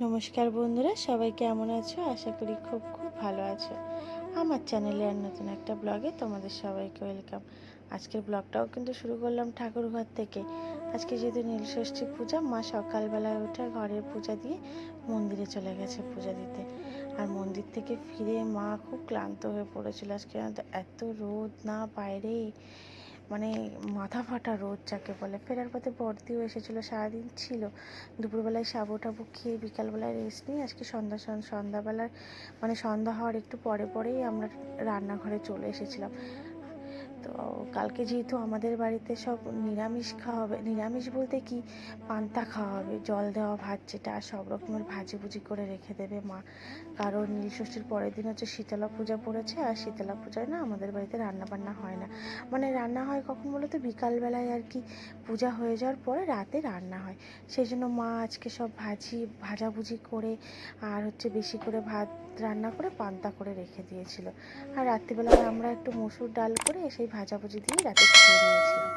নমস্কার বন্ধুরা, সবাই কেমন আছো? আশা করি খুব খুব ভালো আছো। আমার চ্যানেলে আর নতুন একটা ব্লগে তোমাদের সবাইকে ওয়েলকাম। আজকের ব্লগটাও কিন্তু শুরু করলাম ঠাকুর ঘর থেকে। আজকে যেহেতু নীলষষ্ঠী পূজা, মা সকালবেলায় উঠে ঘরের পূজা দিয়ে মন্দিরে চলে গেছে পূজা দিতে। আর মন্দির থেকে ফিরে মা খুব ক্লান্ত হয়ে পড়েছিল। আজকে এত রোদ না বাইরে মানে মাথা ফাটা রোদ যাকে বলে। ফেরার পথে বর্দিও এসেছিল, সারাদিন ছিল। দুপুরবেলায় সাবু টাবু খেয়ে বিকালবেলায় রেস্ট নিয়ে আজকে সন্ধ্যা সন- সন্ধ্যাবেলার মানে সন্ধ্যা হওয়ার একটু পরে পরেই আমরা রান্নাঘরে চলে এসেছিলাম। তো কালকে যেহেতু আমাদের বাড়িতে সব নিরামিষ খাওয়া হবে, নিরামিষ বলতে কি? পান্তা খাওয়া হবে, জল দেওয়া ভাত যেটা সব রকমের ভাজি ভুজি করে রেখে দেবে মা। কারণ নীলষষ্ঠীর পরের দিন হচ্ছে শীতলা পূজা পড়েছে, আর শীতলা পূজায় না আমাদের বাড়িতে রান্না বান্না হয় না। মানে রান্না হয় কখন বলো তো? বিকালবেলায় আর কি। পূজা হয়ে যাওয়ার পরে রাতে রান্না হয়। সেই জন্য মা আজকে সব ভাজি, ভাজাভুজি করে, আর হচ্ছে বেশি করে ভাত রান্না করে পান্তা করে রেখে দিয়েছিল। আর রাত্রিবেলায় আমরা একটু মসুর ডাল করে সেই ভাজাভুজি দিয়ে রাতে খেয়ে নিয়েছিলাম।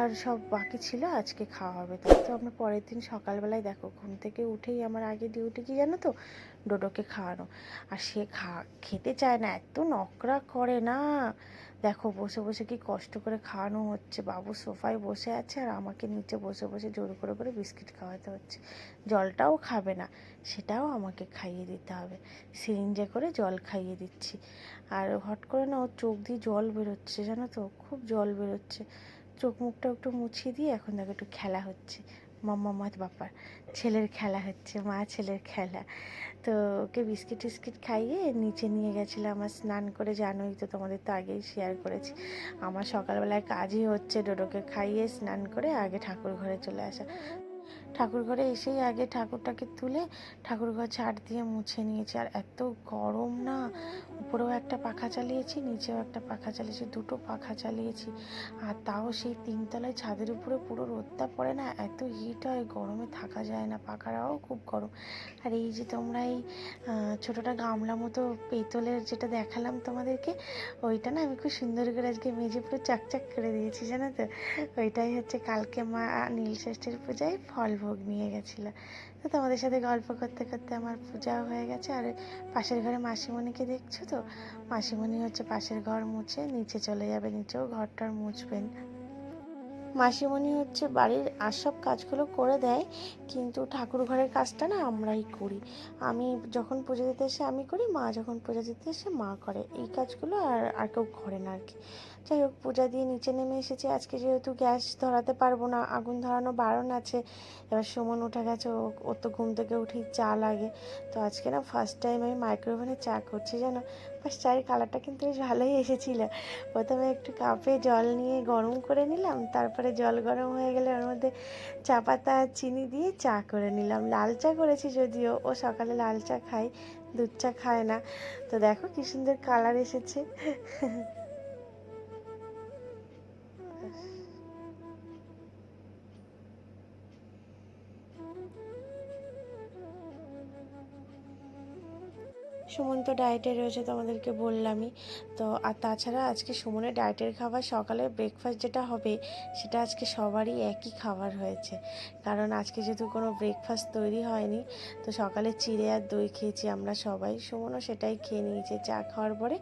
আর সব বাকি ছিল, আজকে খাওয়া হবে। তাই তো আমরা পরের দিন সকালবেলায় দেখো, ঘুম থেকে উঠেই আমার আগে ডিউটি কি জানো তো? ডোডোকে খাওয়ানো। আর সে খা, খেতে চায় না এত নকরা করে না। দেখো, বসে বসে কি কষ্ট করে খাওয়ানো হচ্ছে? বাবু সোফায় বসে আছে আর আমাকে নিচে বসে বসে জোর করে করে বিস্কিট খাওয়াতে হচ্ছে। জলটাও খাবে না, সেটাও আমাকে খাইয়ে দিতে হবে। সিরিঞ্জে করে জল খাইয়ে দিচ্ছি। আর হট করে না ওর চোখ দিয়ে জল বেরোচ্ছে, জানো তো? খুব জল বেরোচ্ছে। চোখ মুখটা একটু মুছিয়ে দিয়ে এখন দেখো একটু খেলা হচ্ছে। মাম্মা মাত বাপার ছেলের খেলা হচ্ছে, মা ছেলের খেলা। তো ওকে বিস্কিট টিস্কিট খাইয়ে নিচে নিয়ে গেছিলাম আমার স্নান করে, জানোই তো তোমাদের তো আগেই শেয়ার করেছি। আমার সকালবেলায় কাজই হচ্ছে ডোডোকে খাইয়ে স্নান করে আগে ঠাকুর ঘরে চলে আসা। ঠাকুর ঘরে এসেই আগে ঠাকুরটাকে তুলে ঠাকুর ঘর ঝাড় দিয়ে মুছে নিয়েছি। আর এত গরম না উপরেও একটা পাখা চালিয়েছি, নিচেও একটা পাখা চালিয়েছি, দুটো পাখা চালিয়েছি। আর তাও সেই তিনতলায় ছাদের উপরে পুরো রোদটা পড়ে না, এত হিট হয়, গরমে থাকা যায় না পাখাটাও খুব গরম। আর এই যে তোমরা এই ছোটোটা গামলা মতো পেতলের যেটা দেখালাম তোমাদেরকে, ওইটা না আমি খুব সুন্দর করে আজকে মেঝে পুরো চাকচাক করে দিয়েছি, জানো তো? ওইটাই হচ্ছে কালকে মা নীল ষষ্ঠীর পূজায় ফল ভোগ নিয়ে গেছিল। তো তোমাদের সাথে গল্প করতে করতে আমার পূজাও হয়ে গেছে, আর পাশের ঘরে মাসিমণিকে দেখছ তো? মাসিমণি হচ্ছে পাশের ঘর মুছে নিচে চলে যাবে, নিচেও ঘরটার মুছবেন। মাসিমণি হচ্ছে বাড়ির আর সব কাজগুলো করে দেয়, কিন্তু ঠাকুর ঘরের কাজটা না আমরাই করি। আমি যখন পুজো দিতে এসে আমি করি, মা যখন পূজা দিতে এসে মা করে। এই কাজগুলো আর আর কেউ করে না আর কি। যাই হোক, পূজা দিয়ে নিচে নেমে এসেছি। আজকে যেহেতু গ্যাস ধরাতে পারব না, আগুন ধরানো বারণ আছে, এবার সুমন উঠে গেছে। ও, ওর তো ঘুম থেকে উঠেই চা লাগে। তো আজকে না ফার্স্ট টাইম আমি মাইক্রোওভেনে চা করছি, জানো? বাস চায়ের কালারটা কিন্তু বেশ ভালোই এসেছিল। প্রথমে একটু কাপে জল নিয়ে গরম করে নিলাম, তারপরে জল গরম হয়ে গেলে ওর মধ্যে চা পাতা চিনি দিয়ে চা করে নিলাম। লাল চা করেছি যদিও, ও সকালে লাল চা খায়, দুধ চা খায় না। তো দেখো কি সুন্দর কালার এসেছে। সুমন তো ডায়েটে রয়েছে তোমাদেরকে বললামই। তো, আর তাছাড়া আজকে সুমনের ডায়েটের খাবার সকালে ব্রেকফাস্ট যেটা হবে, সেটা আজকে সবারই একই খাবার হয়েছে। কারণ আজকে যেহেতু কোনো ব্রেকফাস্ট তৈরি হয়নি, তো সকালে চিড়ে আর দই খেয়েছি আমরা সবাই। সুমনও সেটাই খেয়ে নিয়েছে চা খাওয়ার পরে,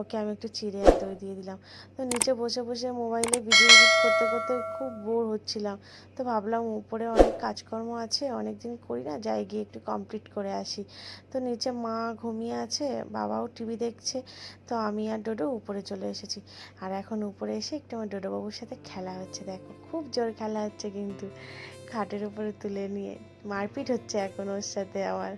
ওকে আমি একটু চিড়ে আর দই দিয়ে দিলাম। তো নিচে বসে বসে মোবাইলে ভিডিও এডিট করতে করতে খুব বোর হচ্ছিলাম। তো ভাবলাম উপরে অনেক কাজকর্ম আছে অনেক দিন করি না, যাই গিয়ে একটু কমপ্লিট করে আসি। তো নিচে মা ঘুমিয়ে আছে, বাবাও টিভি দেখছে, তো আমি আর ডোডো উপরে চলে এসেছি। আর এখন উপরে এসে একটু আমার ডোডোবাবুর সাথে খেলা হচ্ছে, দেখো। খুব জোর খেলা হচ্ছে কিন্তু, খাটের উপরে তুলে নিয়ে। মারপিট হচ্ছে এখন ওর সাথে আমার।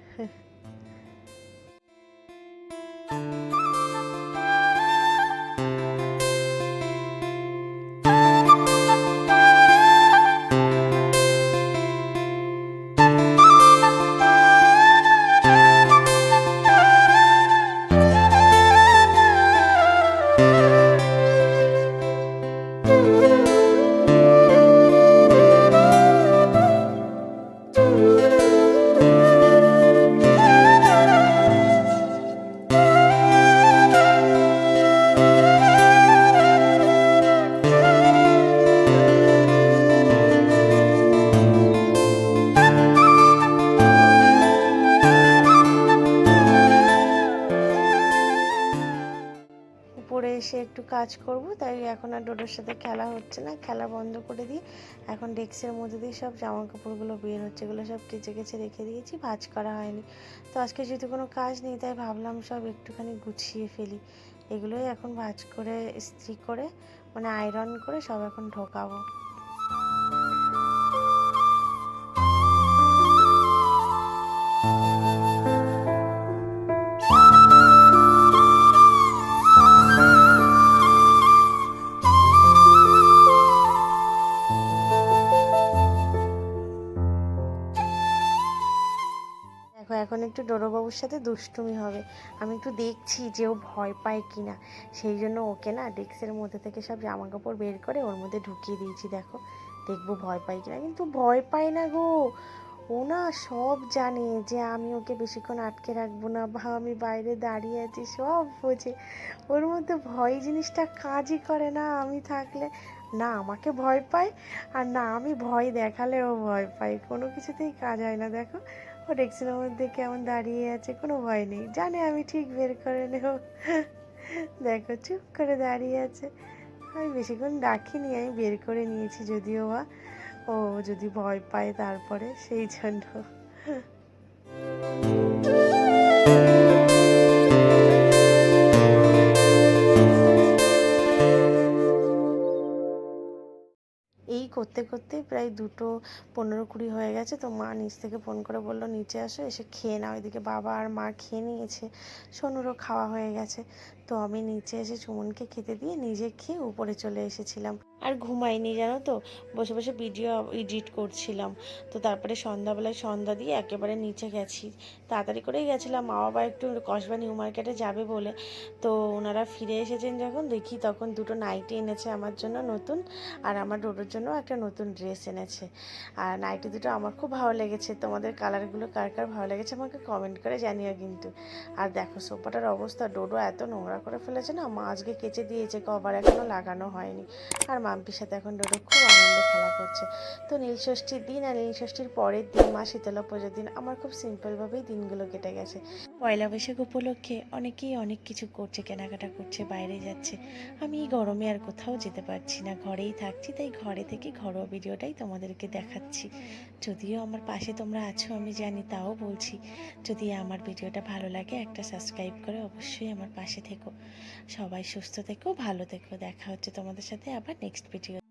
কাজ করব, তাই এখন আর ডোডোর সাথে খেলা হচ্ছে না। খেলা বন্ধ করে দিয়ে এখন ডেস্কের মধ্যে দিয়ে সব জামা কাপড়গুলো বের হচ্ছে, এগুলো সব কেচে কেচে রেখে দিয়েছি, ভাজ করা হয়নি। তো আজকে যেহেতু কোনো কাজ নেই, তাই ভাবলাম সব একটুখানি গুছিয়ে ফেলি। এগুলোই এখন ভাজ করে, ইস্ত্রি করে মানে আয়রন করে সব এখন ঢোকাবো। দেখো, এখন একটু ডোরোবাবুর সাথে দুষ্টুমি হবে। আমি একটু দেখছি যে ও ভয় পায় কি না সেই জন্য ওকে না ডেস্কের মধ্যে থেকে সব জামা কাপড় বের করে ওর মধ্যে ঢুকিয়ে দিয়েছি, দেখো। দেখব ভয় পায় কিনা। কিন্তু ভয় পায় না গো। ও না সব জানে যে আমি ওকে বেশিক্ষণ আটকে রাখব না বা আমি বাইরে দাঁড়িয়ে আছি, সব বোঝে। ওর মধ্যে ভয় জিনিসটা কাজই করে না। আমি থাকলে না আমাকে ভয় পায় আর না আমি ভয় দেখালেও ভয় পাই কোনো কিছুতেই কাজ হয় না, দেখো। ও ডেস্কের মধ্যে কেমন দাঁড়িয়ে আছে, কোনো ভয় নেই। জানে আমি ঠিক বের করে নেব। দেখো, চুপ করে দাঁড়িয়ে আছে। আমি বেশিক্ষণ ডাকিনি আমি বের করে নিয়েছি যদিও বা। ও যদি ভয় পায় তারপরে, সেই জন্য। করতে করতেই প্রায় দুটো পনেরো কুড়ি হয়ে গেছে। তো মা নিচ থেকে ফোন করে বলল, নিচে আসো, এসে খেয়ে নাও। এদিকে বাবা আর মা খেয়ে নিয়েছে। সোনুরও খাওয়া হয়ে গেছে। তো আমি নিচে এসে চুমনকে খেতে দিয়ে নিজে খেয়ে উপরে চলে এসেছিলাম। আর ঘুমাইনি, জানো তো? বসে বসে ভিডিও এডিট করছিলাম। তো তারপরে সন্ধ্যাবেলায় সন্ধ্যা দিয়ে একেবারে নিচে গেছি। তাড়াতাড়ি করেই গেছিলাম। মা বাবা একটু কসবা নিউ মার্কেটে যাবে বলে। তো ওনারা ফিরে এসেছেন যখন, দেখি তখন দুটো নাইটি এনেছে আমার জন্য নতুন আর আমার ডোডোর জন্য একটা নতুন ড্রেস এনেছে। আর নাইটি দুটো আমার খুব ভালো লেগেছে। তোমাদের কালারগুলো কার কার ভালো লেগেছে আমাকে কমেন্ট করে জানিও কিন্তু। আর দেখো, সোফাটার অবস্থা, ডোডো এত নোংরা করে ফেলেছে না? মা আজকে কেচে দিয়েছে, কভার এখনও লাগানো হয়নি। আর মাম্পির সাথে এখন ডোডো খুব আনন্দে খেলা করছে। তো নীলষষ্ঠীর দিন আর নীলষষ্ঠীর পরের দিন মা শীতলা পুজোর দিন আমার খুব সিম্পলভাবেই দিনগুলো কেটে গেছে। পয়লা বৈশাখ উপলক্ষে অনেকেই অনেক কিছু করছে, কেনাকাটা করছে, বাইরে যাচ্ছে। আমি এই গরমে আর কোথাও যেতে পারছি না, ঘরেই থাকছি, তাই ঘরে থেকে ঘরোয়া ভিডিওটাই তোমাদেরকে দেখাচ্ছি। যদিও আমার পাশে তোমরা আছো, আমি জানি, তাও বলছি। যদি আমার ভিডিওটা ভালো লাগে, একটা সাবস্ক্রাইব করে অবশ্যই আমার পাশে থেকো। সবাই সুস্থ থেকো, ভালো থেকো, দেখা হচ্ছে তোমাদের সাথে আবার নেক্সট ভিডিও